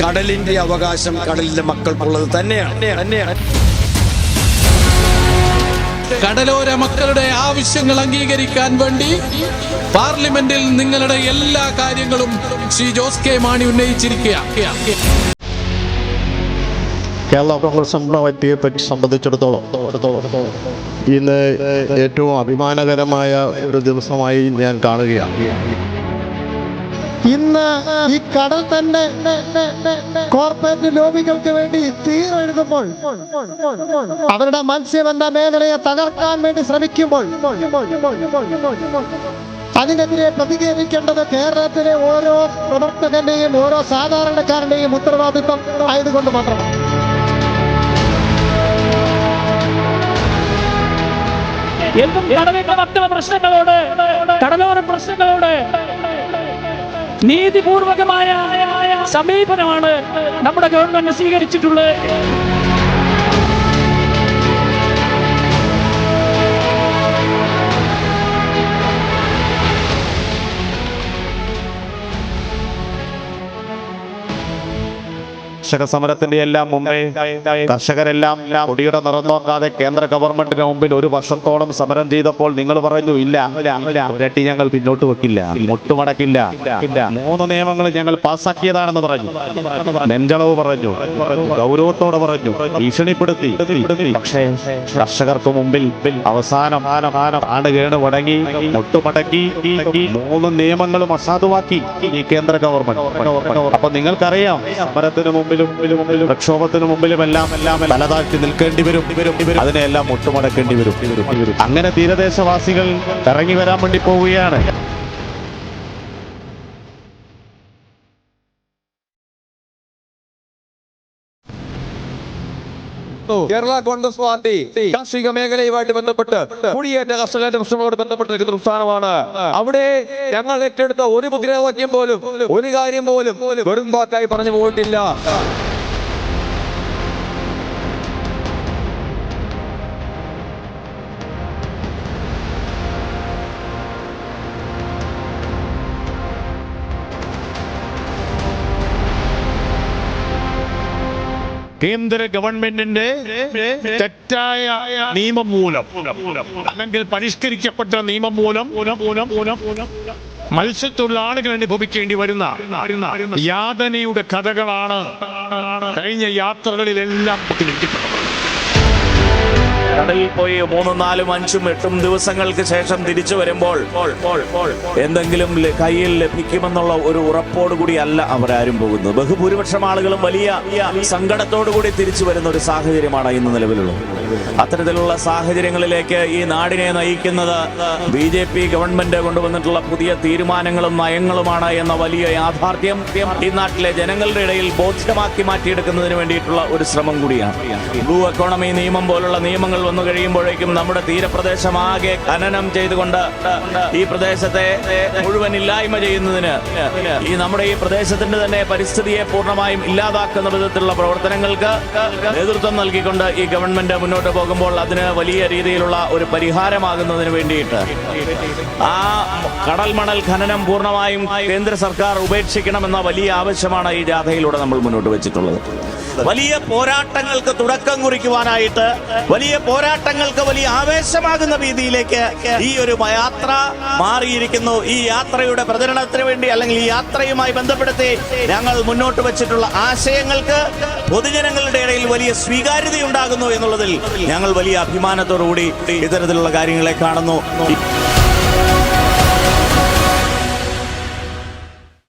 കടലിന്റെ അവകാശം കടലിന്റെ മക്കൾക്കുള്ളത് തന്നെയാണ് തന്നെയാണ്. കടലോര മക്കളുടെ ആവശ്യങ്ങൾ അംഗീകരിക്കാൻ വേണ്ടി പാർലമെന്റിൽ നിങ്ങളുടെ എല്ലാ കാര്യങ്ങളും ശ്രീ ജോസ് കെ മാണി ഉന്നയിച്ചിരിക്കുക കേരള കോൺഗ്രസ് സമാപത്തിയെ പറ്റി സംബന്ധിച്ചിടത്തോളം ഇന്ന് ഏറ്റവും അഭിമാനകരമായ ഒരു ദിവസമായി ഞാൻ കാണുകയാണ്. ഇന്ന് ഈ കടൽ തന്നെ കോർപ്പറേറ്റ് ലോബികൾക്ക് വേണ്ടി തീരെഴുതുമ്പോൾ അവരുടെ മത്സ്യബന്ധ മേഖലയെ തകർക്കാൻ വേണ്ടി ശ്രമിക്കുമ്പോൾ അതിനെതിരെ പ്രതികരിക്കേണ്ടത് കേരളത്തിലെ ഓരോ പ്രവർത്തകന്റെയും ഓരോ സാധാരണക്കാരന്റെയും ഉത്തരവാദിത്വം ആയതുകൊണ്ട് മാത്രം എന്തും കടലിന്റെ മറ്റുള്ള പ്രശ്നങ്ങളോട് കടലോര പ്രശ്നങ്ങളോട് നീതിപൂർവകമായ സമീപനമാണ് നമ്മുടെ ഗവൺമെന്റ് സ്വീകരിച്ചിട്ടുള്ളത്. കർഷക സമരത്തിന്റെ എല്ലാം മുമ്പേ കർഷകരെല്ലാം കൊടിയുടെ നിറം നോക്കാതെ കേന്ദ്ര ഗവൺമെന്റിന് മുമ്പിൽ ഒരു വർഷത്തോളം സമരം ചെയ്തപ്പോൾ നിങ്ങൾ പറഞ്ഞു ഇല്ല ഒരട്ടി ഞങ്ങൾ പിന്നോട്ട് വെക്കില്ല മുട്ടുമടക്കില്ല മൂന്ന് നിയമങ്ങൾ ഞങ്ങൾ പാസ്സാക്കിയതാണെന്ന് പറഞ്ഞു. നെഞ്ചളവ് പറഞ്ഞു ഗൗരവത്തോടെ പറഞ്ഞു ഭീഷണിപ്പെടുത്തി. പക്ഷേ കർഷകർക്ക് മുമ്പിൽ അവസാനം ആണ് കേണ് മുടങ്ങി മുട്ടുമടക്കി മൂന്ന് നിയമങ്ങളും അസാധുവാക്കി ഈ കേന്ദ്ര ഗവൺമെന്റ്. അപ്പൊ നിങ്ങൾക്കറിയാം സമരത്തിന് മുമ്പിലും പ്രക്ഷോഭത്തിന് മുമ്പിലും എല്ലാം എല്ലാം തലതാഴ്ത്തി നിൽക്കേണ്ടി വരും. അതിനെല്ലാം മുട്ടുമടക്കേണ്ടി വരും. അങ്ങനെ തീരദേശവാസികൾ ഇറങ്ങി വരാൻ വേണ്ടി പോവുകയാണ്. കേരള കോൺഗ്രസ് പാർട്ടി കാർഷിക മേഖലയുമായിട്ട് ബന്ധപ്പെട്ട് കുടിയേറ്റ കർഷകരുടെ പ്രശ്നങ്ങളോട് ബന്ധപ്പെട്ടിരിക്കുന്ന സംസ്ഥാനമാണ് അവിടെ ഞങ്ങൾ ഏറ്റെടുത്ത ഒരു മുദ്രാവാക്യം പോലും ഒരു കാര്യം പോലും വെറും വാക്കായി പറഞ്ഞു പോയിട്ടില്ല. കേന്ദ്ര ഗവൺമെന്റിന്റെ തെറ്റായ നിയമം മൂലം അല്ലെങ്കിൽ പരിഷ്കരിക്കപ്പെട്ട നിയമം മൂലം മത്സ്യത്തൊഴിലാളികൾ അനുഭവിക്കേണ്ടി വരുന്ന യാതനയുടെ കഥകളാണ് കഴിഞ്ഞ യാത്രകളിലെല്ലാം കടലിൽ പോയി മൂന്നും നാലും അഞ്ചും എട്ടും ദിവസങ്ങൾക്ക് ശേഷം തിരിച്ചു വരുമ്പോൾ എന്തെങ്കിലും കയ്യിൽ ലഭിക്കുമെന്നുള്ള ഒരു ഉറപ്പോടു കൂടി അല്ല അവരാരും പോകുന്നത്. ബഹുഭൂരിപക്ഷം ആളുകളും വലിയ സങ്കടത്തോടു കൂടി തിരിച്ചു വരുന്ന ഒരു സാഹചര്യമാണ് ഇന്ന് നിലവിലുള്ളത്. അത്തരത്തിലുള്ള സാഹചര്യങ്ങളിലേക്ക് ഈ നാടിനെ നയിക്കുന്നത് ബി ജെ പി ഗവൺമെന്റ് കൊണ്ടുവന്നിട്ടുള്ള പുതിയ തീരുമാനങ്ങളും നയങ്ങളുമാണ് എന്ന വലിയ യാഥാർത്ഥ്യം ഈ നാട്ടിലെ ജനങ്ങളുടെ ഇടയിൽ ബോധ്യമാക്കി മാറ്റിയെടുക്കുന്നതിന് വേണ്ടിയിട്ടുള്ള ഒരു ശ്രമം കൂടിയാണ്. ബ്ലൂ എക്കോണമി നിയമം പോലുള്ള നിയമങ്ങൾ വന്നു കഴിയുമ്പോഴേക്കും നമ്മുടെ തീരപ്രദേശമാകെ ഖനനം ചെയ്തുകൊണ്ട് ഈ പ്രദേശത്തെ മുഴുവൻ ഇല്ലായ്മ ചെയ്യുന്നതിന് ഈ നമ്മുടെ ഈ പ്രദേശത്തിന്റെ തന്നെ പരിസ്ഥിതിയെ പൂർണമായും ഇല്ലാതാക്കുന്ന വിധത്തിലുള്ള പ്രവർത്തനങ്ങൾക്ക് നേതൃത്വം നൽകിക്കൊണ്ട് ഈ ഗവൺമെന്റ് മുന്നോട്ട് പോകുമ്പോൾ അതിന് വലിയ രീതിയിലുള്ള ഒരു പരിഹാരമാകുന്നതിന് വേണ്ടിയിട്ട് ആ കടൽ മണൽ ഖനനം പൂർണമായും കേന്ദ്ര സർക്കാർ ഉപേക്ഷിക്കണമെന്ന വലിയ ആവശ്യമാണ് ഈ ജാഥയിലൂടെ നമ്മൾ മുന്നോട്ട് വെച്ചിട്ടുള്ളത്. വലിയ പോരാട്ടങ്ങൾക്ക് തുടക്കം കുറിക്കുവാനായിട്ട് വലിയ പോരാട്ടങ്ങൾക്ക് വലിയ ആവേശമാകുന്ന രീതിയിലേക്ക് ഈ ഒരു യാത്ര മാറിയിരിക്കുന്നു. ഈ യാത്രയുടെ പ്രചരണത്തിന് വേണ്ടി അല്ലെങ്കിൽ ഈ യാത്രയുമായി ബന്ധപ്പെടുത്തി ഞങ്ങൾ മുന്നോട്ട് വെച്ചിട്ടുള്ള ആശയങ്ങൾക്ക് പൊതുജനങ്ങളുടെ ഇടയിൽ വലിയ സ്വീകാര്യത ഉണ്ടാകുന്നു എന്നുള്ളതിൽ ഞങ്ങൾ വലിയ അഭിമാനത്തോടുകൂടി ഇത്തരത്തിലുള്ള കാര്യങ്ങളെ കാണുന്നു.